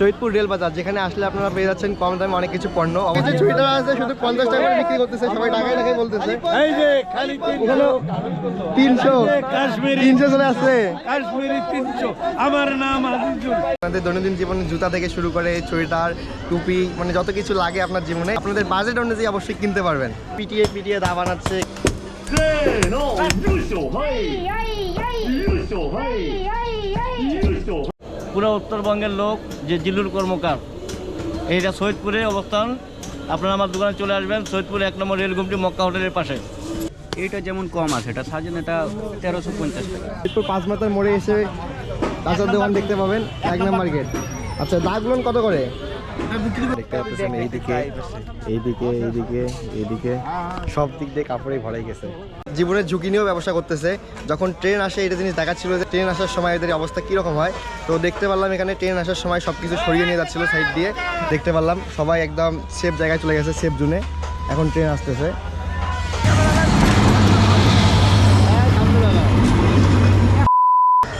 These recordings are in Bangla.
চৈতপুর রেল বাজার যেখানে আসলে আপনারা পেয়ে যাচ্ছেন কম দামে অনেক কিছু পণ্য অবশ্যই চুড়িদার আছে শুধু পঞ্চাশ টাকা করে বিক্রি করতেছে সবাই টাকায় টাকায় বলতেছে এই যে খালি এখানে তিনশো কাশ্মীরি তিনশো চলে আসছে কাশ্মীরি তিনশো আমার নাম আজিজুল আপনাদের দৈনন্দিন জীবনে জুতা থেকে শুরু করে সোয়েটার টুপি মানে যত কিছু লাগে আপনার জীবনে আপনাদের বাজেট অনুযায়ী অবশ্যই কিনতে পারবেন পিটিয়ে পিটিয়ে দা বানাচ্ছে せーのよいしょはいよいしょはいよいしょ পুরো উত্তরবঙ্গের লোক যে জিলুর কর্মকার। এইটা সৈয়দপুরে অবস্থান। আপনারা আমার দোকানে চলে আসবেন। সৈয়দপুর এক নম্বর রেলগুমটি মক্কা হোটেলের পাশে। এইটা যেমন কম আছে এটা সাজেন এটা তেরোশো পঞ্চাশ টাকা। একটু পাঁচ মাথার মোড়ে এসে কাঁচার দোকান দেখতে পাবেন এক নম্বর গেট। আচ্ছা দাগ কত করে? জীবনের ঝুঁকি নিয়েও ব্যবসা করতেছে। যখন ট্রেন আসে, এটা জিনিস দেখাচ্ছিল যে ট্রেন আসার সময় এদের অবস্থা কীরকম হয়। তো দেখতে পারলাম এখানে ট্রেন আসার সময় সবকিছু সরিয়ে নিয়ে যাচ্ছিল সাইড দিয়ে। দেখতে পারলাম সবাই একদম সেফ জায়গায় চলে গেছে সেফ জোনে এখন ট্রেন আসতেছে।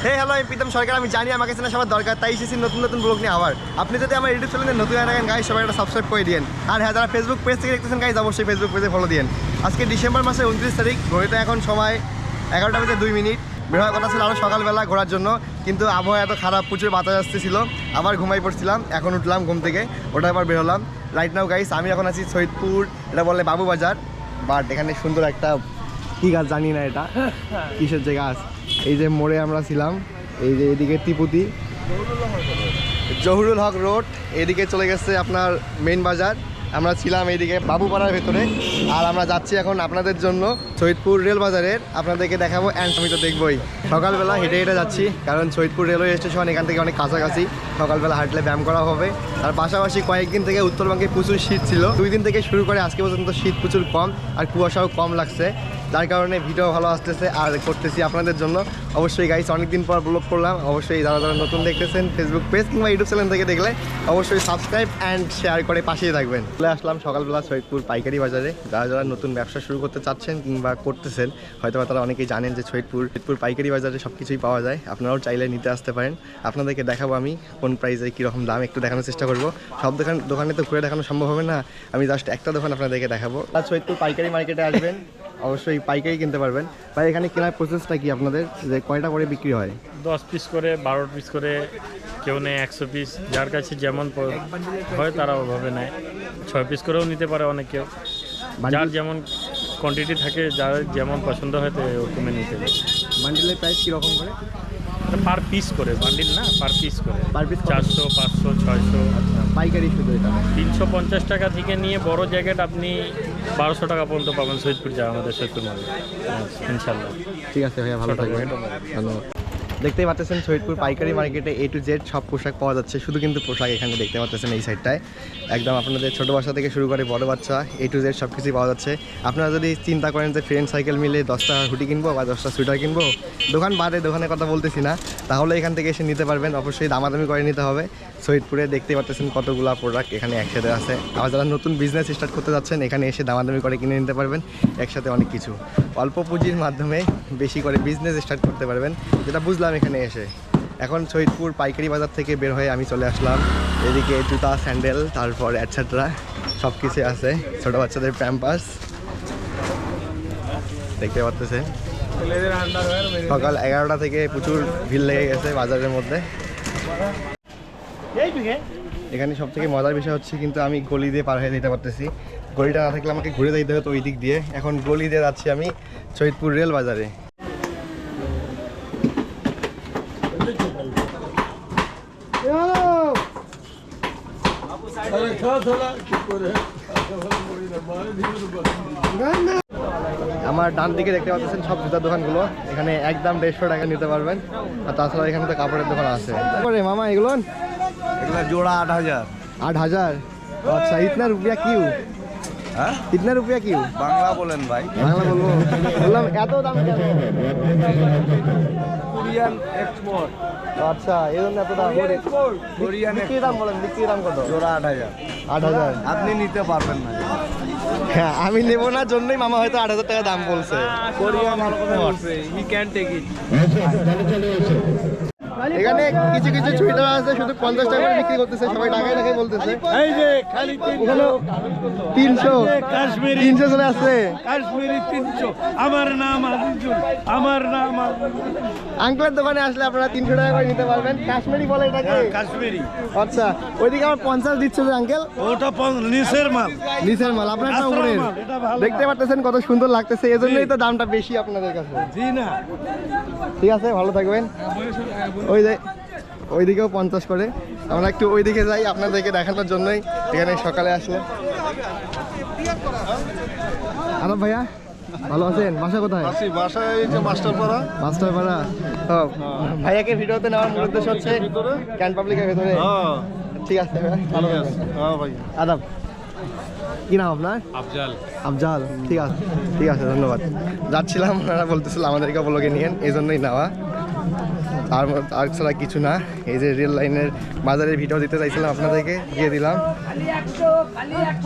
হে হ্যালো আমি প্রীতম সরকার, আমি জানি আমাকে চেনা সবার দরকার, তাই এসেছি নতুন নতুন ব্লগ নিয়ে আবার। আপনি যদি আমার ইউটিউব চ্যানেলে নতুন হয়ে থাকেন গাইজ সবাই একটা সাবস্ক্রাইব করে দিন আর হ্যাঁ যারা ফেসবুক পেজ থেকে দেখতেছেন গাইজ অবশ্যই ফেসবুক পেজে ফলো দিন আজকে ডিসেম্বর মাসের উনত্রিশ তারিখ, ঘড়িতে এখন সময় এগারোটা বেজে দুই মিনিট। বের হওয়ার কথা ছিল আরও সকালবেলা ঘোরার জন্য, কিন্তু আবহাওয়া এত খারাপ, প্রচুর বাতাস আসতেছিল। আবার ঘুমাই পড়ছিলাম, এখন উঠলাম ঘুম থেকে, ওটা আবার বের হলাম। রাইট নাও গাইস আমি এখন আছি সৈয়দপুর, এটা বলে বাবু বাজার বাট এখানে সুন্দর একটা কি গাছ জানি না এটা। কিসের যে গাছ? এই যে মোড়ে আমরা ছিলাম, এই যে এদিকে তিপুতি। জহুরুল হক রোড, এদিকে চলে গেছে আপনার মেইন বাজার। আমরা ছিলাম এইদিকে বাবুপাড়ার ভেতরে, আর আমরা যাচ্ছি এখন আপনাদের জন্য সৈয়দপুর রেল বাজারের। আপনাদেরকে দেখাবো অ্যান্ড আমি তো দেখবই। সকালবেলা হেঁটে হেঁটে যাচ্ছি, কারণ সৈয়দপুর রেলওয়ে স্টেশন, এখান থেকে অনেক কাছাকাছি। সকালবেলা হাঁটলে ব্যায়াম করা হবে। আর পাশাপাশি কয়েকদিন থেকে উত্তরবঙ্গে প্রচুর শীত ছিল। দুই দিন থেকে শুরু করে আজকে পর্যন্ত শীত প্রচুর কম আর কুয়াশাও কম লাগছে। যার কারণে ভিডিও ভালো আসতেছে আর করতেছি আপনাদের জন্য। অবশ্যই গাইস অনেকদিন পর ব্লগ করলাম। অবশ্যই যারা যারা নতুন দেখতেছেন ফেসবুক পেজ কিংবা ইউটিউব চ্যানেল থেকে দেখলে অবশ্যই সাবস্ক্রাইব অ্যান্ড শেয়ার করে পাশেই থাকবেন। চলে আসলাম সকালবেলা সৈয়দপুর পাইকারি বাজারে। যারা যারা নতুন ব্যবসা শুরু করতে চাচ্ছেন কিংবা করতেছেন হয়তো বা তারা অনেকেই জানেন যে সৈয়দপুর সৈয়দপুর পাইকারি বাজারে সব কিছুই পাওয়া যায়। আপনারাও চাইলে নিতে আসতে পারেন। আপনাদেরকে দেখাবো আমি কোন প্রাইসে কীরকম দাম একটু দেখানোর চেষ্টা করব। সব দোকান দোকানে তো ঘুরে দেখানো সম্ভব হবে না। আমি জাস্ট একটা দোকান আপনাদেরকে দেখাবো। আর সৈয়দপুর পাইকারি মার্কেটে আসবেন অবশ্যই পাইকারি কিনতে পারবেন। ভাই এখানে কেনার প্রসেসটা কি আপনাদের? যে কয়টা করে বিক্রি হয়? দশ পিস করে বারো পিস করে কেউ নেয় একশো পিস যার কাছে যেমন হয় তারা ওভাবে নেয়। ছয় পিস করেও নিতে পারে অনেকেও যার যেমন কোয়ান্টিটি থাকে যার যেমন পছন্দ হয় তো ওরকমে নিতে পারে। বান্ডিলের প্রাইস কীরকম করে? পার পিস করে বান্ডিল না পার পিস করে। পার পিস চারশো পাঁচশো ছয়শো। পাইকারি শুধু এটা? তিনশো পঞ্চাশ টাকা থেকে নিয়ে বড় জ্যাকেট আপনি বারোশো টাকা পর্যন্ত পাবেন সৈয়দপুর যা আমাদের সৈয়দপুর মাল। ইনশাল্লাহ। ঠিক আছে ভাইয়া ভালো থাকবে থাকবেন ধন্যবাদ। দেখতেই পাচ্ছেন শহীদপুর পাইকারি মার্কেটে এ টু জেড সব পোশাক পাওয়া যাচ্ছে। শুধু কিন্তু পোশাক এখানে দেখতে পাচ্ছেন এই সাইডটায় একদম আপনাদের ছোটো বাচ্চা থেকে শুরু করে বড় বাচ্চা এ টু জেড সব কিছুই পাওয়া যাচ্ছে। আপনারা যদি চিন্তা করেন যে ফ্রেন্ড সাইকেল মিলে দশটা হুটি কিনবো বা দশটা সুইটার কিনবো, দোকান বাদে দোকানের কথা বলতেছি না। তাহলে এখান থেকে এসে নিতে পারবেন। অবশ্যই দামাদামি করে নিতে হবে। সৈয়দপুরে দেখতে পাচ্ছেন কতগুলা প্রোডাক্ট এখানে একসাথে আছে। আবার যারা নতুন বিজনেস স্টার্ট করতে যাচ্ছেন, এখানে এসে দামাদামি করে কিনে নিতে পারবেন, একসাথে অনেক কিছু। অল্প পুঁজির মাধ্যমে বেশি করে বিজনেস স্টার্ট করতে পারবেন, যেটা বুঝলাম এখানে এসে। এখন সৈয়দপুর পাইকারি বাজার থেকে বের হয়ে আমি চলে আসলাম। এদিকে জুতা স্যান্ডেল তারপর অ্যাটসেট্রা সব কিছু আছে, ছোটো বাচ্চাদের প্যাম্পাস দেখতে পাচ্ছেন? সকাল এগারোটা থেকে প্রচুর ভিড় লেগে গেছে বাজারের মধ্যে। এখানে সব থেকে মজার বিষয় হচ্ছে কিন্তু আমি গলি দিয়ে পার হয়ে যেতে পারতেছি। গলিটা না থাকলে আমাকে ঘুরে যেতে হতো ওই দিক দিয়ে। এখন গলি দিয়ে যাচ্ছি আমি সৈয়দপুর রেল বাজারে। আমার ডান দিকে দেখতে পাচ্ছেন সব জুতার দোকানগুলো। এখানে একদম দেড়শো টাকা নিতে পারবেন। আর তাছাড়া এখানে তো কাপড়ের দোকান আছে। মামা, এগুলো এগুলা জোড়া আট হাজার आठ हजार अच्छा इतना रुपया क्यों হ্যাঁ इतना रुपया क्यों বাংলা বলেন ভাই বাংলা বলবো বললাম এত দাম কেন কোরিয়ান এক্সপোর্ট আচ্ছা এই জন্য এত দাম কোরিয়ান বিক্রি দাম বলেন বিক্রি দাম কত জোড়া আট হাজার আট হাজার আপনি নিতে পারবেন না হ্যাঁ আমি নেবো না জন্যই মামা হয়তো আট হাজার টাকা দাম বলছে Korean export he can take it এখানে কিছু কিছু চুড়িদার আছে শুধু পঞ্চাশ টাকা করে বিক্রি করতেছে সবাই টাকায় টাকায় বলতেছে। এই যে খালি তিনশো। কাশ্মীরি তিনশো চলে আসছে কাশ্মীরি তিনশো। আমার নাম আজিজুল আমার নাম আঙ্কেলের দোকানে আসলে আপনারা তিনশো টাকা করে নিতে পারবেন। কাশ্মীরি বলে এটাকে? কাশ্মীরি। আচ্ছা ওইদিকে আমার পঞ্চাশ দিচ্ছে যে আঙ্কেল? ওটা নিচের মাল। নিচের মাল আপনার ভালো দেখতে পাচ্ছেন কত সুন্দর লাগতেছে এই জন্যই তো দামটা বেশি আপনাদের কাছে। জি না। ঠিক আছে ভালো থাকবেন। ওই যে ওইদিকেও পঞ্চাশ করে। আমরা একটু ওইদিকে যাই আপনাদেরকে দেখানোর জন্যই। এখানে সকালে আসলে। আরব ভাইয়া ভালো আছেন? বাসা কোথায়? আছি বাসায় এই যে মাস্টার পাড়া মাস্টার পাড়া ও ভাইয়াকে ভিডিওতে নেওয়ার মূল উদ্দেশ্য হচ্ছে ক্যান পাবলিকের ভেতরে। ঠিক আছে ভালো। হ্যাঁ ভাই আদাব। কি নাম আপনার? আফজাল। আফজাল ঠিক আছে ঠিক আছে ধন্যবাদ। যাচ্ছিলাম ওনারা বলতেছিল আমাদেরকে ব্লগে নিয়েন এই জন্যই নেওয়া। আর আর ছাড়া কিছু না। এই যে রেল লাইনের বাজারের ভিডিও দিতে চাইছিলাম আপনাদেরকে দিয়ে দিলাম।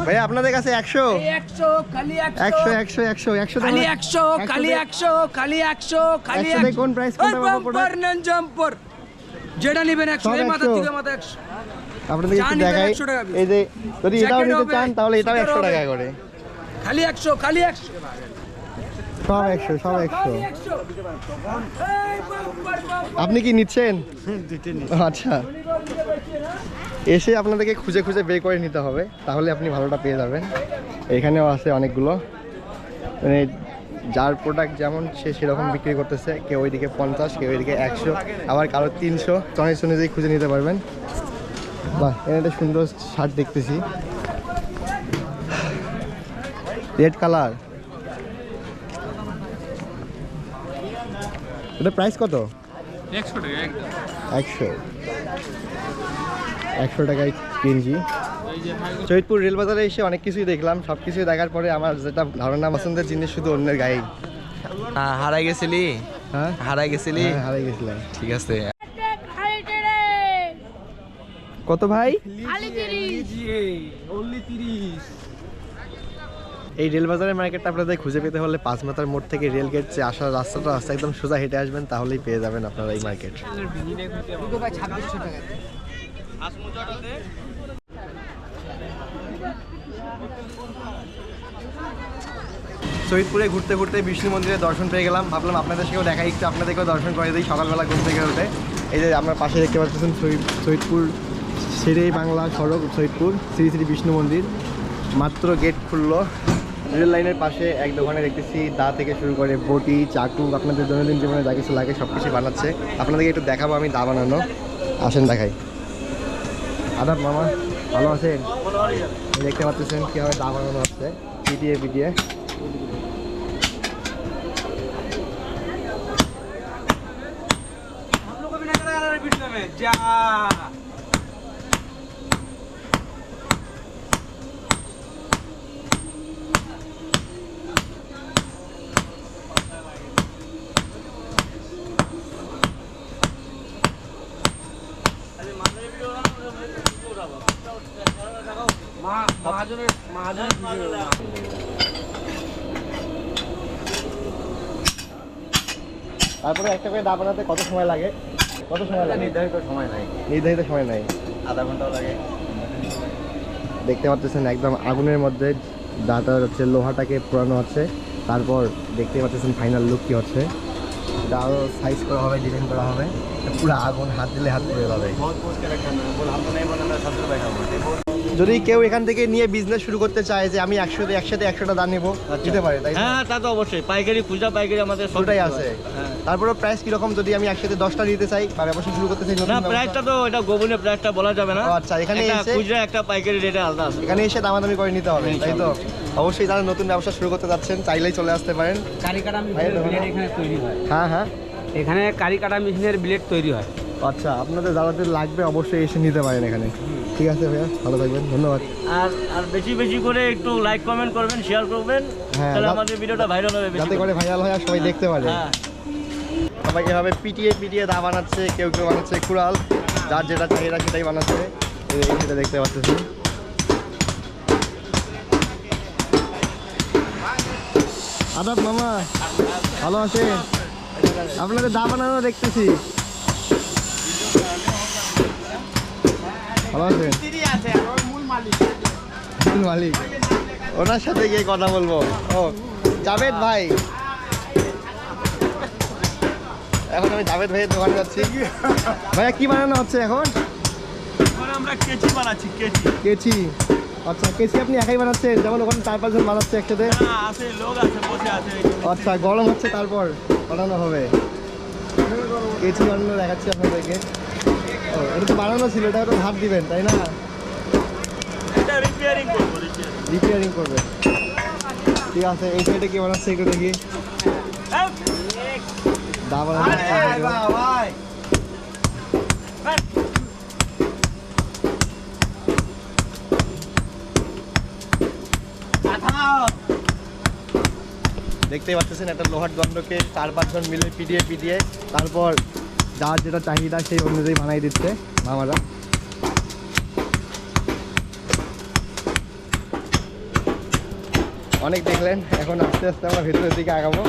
ভাইয়া আপনাদের কাছে একশো? একশো একশো একশো একশো খালি একশো খালি একশো খালি একশো খালি কোন নেন জাম্পার। যেটা নেবেন একশো মাথা থেকে মাথা একশো। আপনাদেরকে একটু দেখাই। 100 টাকা piece। এই যে যদি এটাও নিতে চান তাহলে এটাও একশো। টাকা করে। খালি একশো খালি একশো। সব একশো সব একশো। আপনি কি নিচ্ছেন? আচ্ছা। এসে আপনাদেরকে খুঁজে খুঁজে বের করে নিতে হবে, তাহলে আপনি ভালোটা পেয়ে যাবেন। এখানেও আছে অনেকগুলো। মানে যার প্রোডাক্ট যেমন সে সেরকম বিক্রি করতেছে, কেউ ওইদিকে পঞ্চাশ, কেউ ওইদিকে একশো, আবার কারও তিনশো, চয়েস অনুযায়ী খুঁজে নিতে পারবেন। বাহ, এখানে একটা সুন্দর শার্ট দেখতেছি। রেড কালার এটা প্রাইস কত? একশো একশো। টাকায় কেজি চৈতপুর রেল বাজারে এসে অনেক কিছুই দেখলাম সব কিছুই দেখার পরে আমার যেটা ধারণা পছন্দের জিনিস শুধু অন্যের হ্যাঁ, হারাই গেছিলি? হ্যাঁ? হারাই গেছিলি? হ্যাঁ, হারিয়ে গেছিলাম। ঠিক আছে। কত ভাই? এই রেল বাজারের মার্কেটটা আপনাদের খুঁজে পেতে হলে পাঁচ মাথার মোড় থেকে রেল গেট যে আসার রাস্তাটা আছে, একদম সোজা হেঁটে আসবেন, তাহলেই পেয়ে যাবেন আপনারা এই মার্কেট। শহীদপুরে ঘুরতে ঘুরতে বিষ্ণু মন্দিরে দর্শন পেয়ে গেলাম। ভাবলাম আপনাদের সাথেও দেখা একটু আপনাদেরকেও দর্শন করে দিই সকালবেলা থেকে উঠে। এই যে আমরা পাশে দেখতে পাচ্ছেন শহীদ শহীদপুর শেরে বাংলা সড়ক শহীদপুর শ্রী শ্রী বিষ্ণু মন্দির। মাত্র গেট খুললো। রেল লাইনের পাশে এক দোকানে দেখতেছি দা থেকে শুরু করে বটি, চাকু, আপনাদের দৈনন্দিন জীবনে যা কিছু লাগে সব কিছু বানাচ্ছে। আপনাদেরকে একটু দেখাবো আমি দা বানানো। আসেন দেখাই। আদাব মামা, ভালো আছেন? দেখতে পাচ্ছেন কীভাবে দা বানানো হচ্ছে। পিটিয়ে পিটিয়ে। তারপরে একটা করে দা বানাতে কত সময় লাগে? কত সময় লাগে? নির্ধারিত সময় নাই। নির্ধারিত সময় নাই। আধা ঘন্টাও লাগে। দেখতে পাচ্ছেন একদম আগুনের মধ্যে দাটা হচ্ছে লোহাটাকে পোড়ানো হচ্ছে। তারপর দেখতে পাচ্ছেন ফাইনাল লুক কি হচ্ছে। এটা আরও সাইজ করা হবে ডিজাইন করা হবে। পুরো আগুন হাত দিলে হাত পুড়ে যাবে। যদি কেউ এখান থেকে নিয়ে বিজনেস শুরু করতে চায় যে আমি একসাথে একসাথে একশোটা দান নেব দিতে পারে তাই হ্যাঁ তা তো অবশ্যই। পাইকারি খুচরা পাইকারি আমাদের সব দুটাই কিছু আছে। হ্যাঁ। তারপরে প্রাইস কীরকম যদি আমি একসাথে দশটা নিতে চাই বা ব্যবসা শুরু করতে চাই না প্রাইসটা তো এটা গোপনীয় প্রাইসটা বলা যাবে না। আচ্ছা, এখানে একটা এসে- খুচরা একটা পাইকারি রেটে আলাদা আছে। এখানে এসে দামাদামি করে নিতে হবে তাই তো? অবশ্যই যারা নতুন ব্যবসা শুরু করতে যাচ্ছেন চাইলেই চলে আসতে পারেন। কারি কাটা ভাইয়ের মেশিনের এখানে তৈরি হয়। হ্যাঁ হ্যাঁ। এখানে কারি কাটা মেশিনের ব্লেড তৈরি হয়। আচ্ছা আপনাদের যাদের লাগবে অবশ্যই এসে নিতে পারেন এখানে। ঠিক আছে ভাইয়া ভালো থাকবেন ধন্যবাদ। আর আর বেশি বেশি করে একটু লাইক কমেন্ট করবেন শেয়ার করবেন। হ্যাঁ, তাহলে আমাদের ভিডিওটা ভাইরাল হবে যাতে করে। ভাইরাল হয় আর সবাই দেখতে পারে। হ্যাঁ। সবাই এভাবে পিটিয়ে পিটিয়ে দা বানাচ্ছে কেউ কেউ বানাচ্ছে কুড়াল। যার যেটা চাহিদা সেটাই বানাচ্ছে। এই সেটা দেখতে পাচ্ছেন। আদাব মামা ভালো আছে আপনাদের দা বানানো দেখতেছি। ভালো মালিক। ওনার সাথে গিয়ে কথা বলব। ও জাভেদ ভাই। এখন আমি জাভেদ ভাইয়ের দোকানে যাচ্ছি। ভাইয়া কি বানানো হচ্ছে এখন? আমরা কেচি বানাচ্ছি কেচি। কেচি। আচ্ছা কেচি আপনি একাই বানাচ্ছেন? যেমন ওখানে চার পাঁচজন বানাচ্ছে একসাথে। আছে লোক আছে বসে আছে আচ্ছা গরম হচ্ছে তারপর বানানো হবে। কেচি বানানো দেখাচ্ছি আপনাদেরকে। ও এটা তো বানানো ছিল এটা তো দিবেন তাই না? এটা রিপেয়ারিং করব রিপেয়ারিং করবে। ঠিক আছে এই সাইডে কি বানাচ্ছে একটু দেখি। দা বানাচ্ছে দেখতেই পাচ্ছেন একটা লোহার দণ্ডকে চার পাঁচজন মিলে পিটিয়ে পিটিয়ে তারপর যার যেটা চাহিদা সেই অনুযায়ী বানাই দিচ্ছে মামারা। অনেক দেখলেন এখন আস্তে আস্তে আমরা ভেতরের দিকে আগাবো।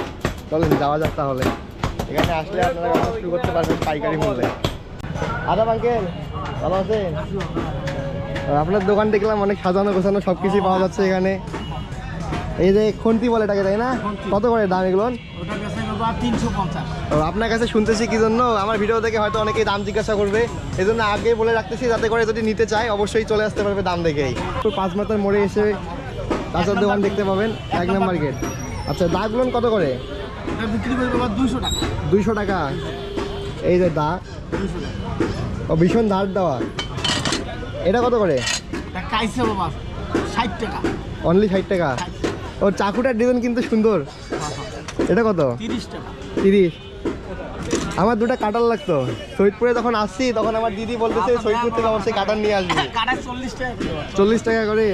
চলেন যাওয়া যাক তাহলে। এখানে আসলে আপনারা শুরু করতে পারবেন পাইকারি মূল্যে। আদাব আঙ্কেল ভালো আছেন? আপনার দোকান দেখলাম অনেক সাজানো গোছানো সব কিছুই পাওয়া যাচ্ছে এখানে। এই যে খন্তি বলে এটাকে তাই না? কত করে দাম এগুলো ও, আপনার কাছে শুনতেছি কি জন্য? আমার ভিডিও দেখে হয়তো অনেকেই দাম জিজ্ঞাসা করবে। এই জন্য আগে বলে রাখতেছি যাতে করে যদি নিতে চায় অবশ্যই চলে আসতে পারবে দাম দেখেই। তো পাঁচ মাথার মোড়ে এসে কাঁচার দোকান দেখতে পাবেন এক নাম্বার গেট আচ্ছা দাগুলো কত করে? বিক্রি দুশো টাকা। দুইশো টাকা। এই যে দা ও ভীষণ ধার দেওয়া। এটা কত করে? কাইছে বাবা ষাট টাকা। অনলি ষাট টাকা। ও চাকুটার ডিজাইন কিন্তু সুন্দর। এটা কত? তিরিশ আমার দুটো কাটার লাগতো। সৈয়দপুরে যখন আসছি তখন আমার দিদি বলতেছে সৈয়দপুর থেকে অবশ্যই কাটার নিয়ে আসবি। কাটায় চল্লিশ টাকা করে।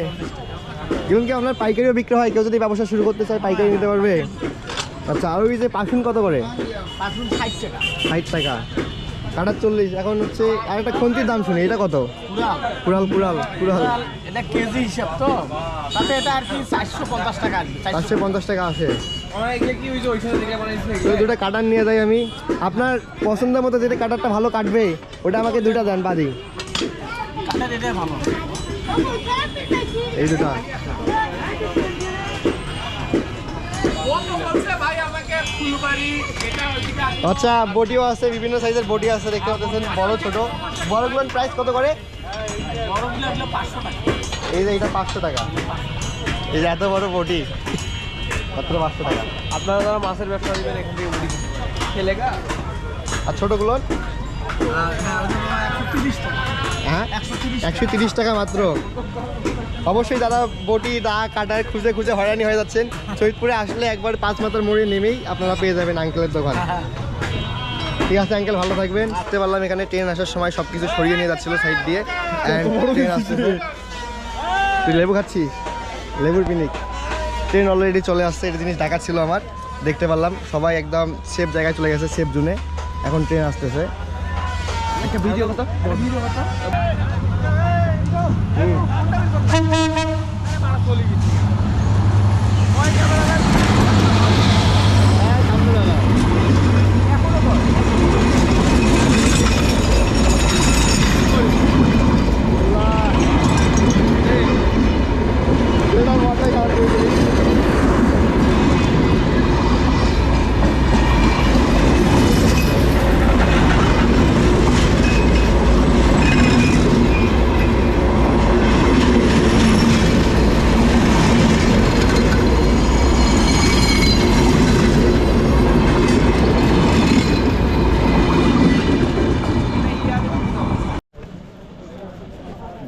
এবং কি আপনার পাইকারিও বিক্রি হয়? কেউ যদি ব্যবসা শুরু করতে চায় পাইকারি নিতে পারবে? আচ্ছা আর ওই যে পাশুন কত করে? ষাট টাকা। কাটার চল্লিশ। এখন হচ্ছে আর একটা খন্তির দাম শুনি এটা কত? কুড়াল। কুড়াল কুড়াল এটা কেজি হিসাব তো। তাতে এটা আর কি চারশো পঞ্চাশ টাকা চারশো পঞ্চাশ টাকা আসে। তো দুটো কাটার নিয়ে যাই আমি। আপনার পছন্দের মতো যেটা কাটারটা ভালো কাটবে ওটা আমাকে দুইটা দেন বাদি এই দুটা। আচ্ছা বডিও আছে বিভিন্ন সাইজের বডি আছে দেখতে পাচ্ছেন বড় ছোট। বড়গুলোর প্রাইস কত করে? এই যে এটা পাঁচশো টাকা। এই যে এত বড় বডি মাত্র পাঁচশো টাকা। আপনারা যারা মাছের ব্যবসা দিবেন এখান থেকে উড়ি খেলেগা আর ছোটোগুলোর? হ্যাঁ? একশো তিরিশ টাকা হ্যাঁ মাত্র। অবশ্যই দাদা বটি দা কাটার খুঁজে খুঁজে হয়রানি হয়ে যাচ্ছেন। সৈয়দপুরে আসলে একবার পাঁচ মাথার মোড়ে নেমেই আপনারা পেয়ে যাবেন আঙ্কেলের দোকান। ঠিক আছে আঙ্কেল ভালো থাকবেন। বুঝতে পারলাম এখানে ট্রেন আসার সময় সব কিছু সরিয়ে নিয়ে যাচ্ছিল সাইড দিয়ে। তুই লেবু খাচ্ছিস? লেবুর পিনিক। ট্রেন অলরেডি চলে আসছে এটা জিনিস ঢাকা ছিল আমার দেখতে পারলাম। সবাই একদম সেফ জায়গায় চলে গেছে সেফ জুনে এখন ট্রেন আসতেছে। একটা ভিডিও কথা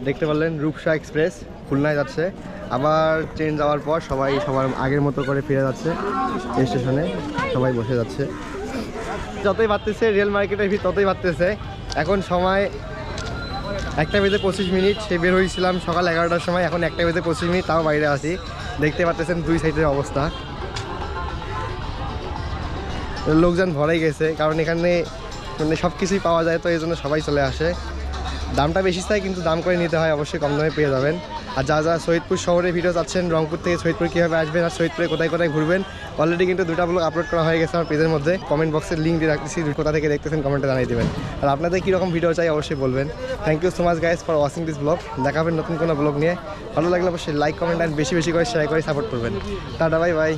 দেখতে পারলেন রূপসা এক্সপ্রেস, খুলনায় যাচ্ছে। আবার ট্রেন যাওয়ার পর সবাই সবার আগের মতো করে ফিরে যাচ্ছে স্টেশনে সবাই বসে যাচ্ছে। যতই বাড়তেছে রেল মার্কেটের ভিড় ততই বাড়তেছে। এখন সময় একটা বেজে পঁচিশ মিনিট। সে বের হয়েছিলাম সকাল এগারোটার সময়, এখন একটা বেজে পঁচিশ মিনিট, তাও বাইরে আছি। দেখতে পাচ্তেছেন দুই সাইডের অবস্থা। লোকজন ভরাই গেছে, কারণ এখানে মানে সব কিছুই পাওয়া যায়, তো এই জন্য সবাই চলে আসে। দামটা বেশি চাই কিন্তু দাম করে নিতে হয়, অবশ্যই কম দামে পেয়ে যাবেন। আর যা যা সৈয়দপুর শহরে ভিডিও যাচ্ছেন রংপুর থেকে সৈয়দপুর কীভাবে আসবেন আর সৈয়দপুরে কোথায় কোথায় ঘুরবেন অলরেডি কিন্তু দুটা ব্লগ আপলোড করা হয়ে গেছে আমার পেজের মধ্যে। কমেন্ট বক্সের লিঙ্ক দিয়ে রাখতেছি কোথা থেকে দেখতেছেন কমেন্টে জানিয়ে দেবেন। আর আপনাদের কীরকম ভিডিও চাই অবশ্যই বলবেন। Thank you so much guys for watching this blog দেখাবেন নতুন কোনো ব্লগ নিয়ে। ভালো লাগলে অবশ্যই লাইক কমেন্ট অ্যান্ড বেশি বেশি করে শেয়ার করে সাপোর্ট করবেন। Tata bye bye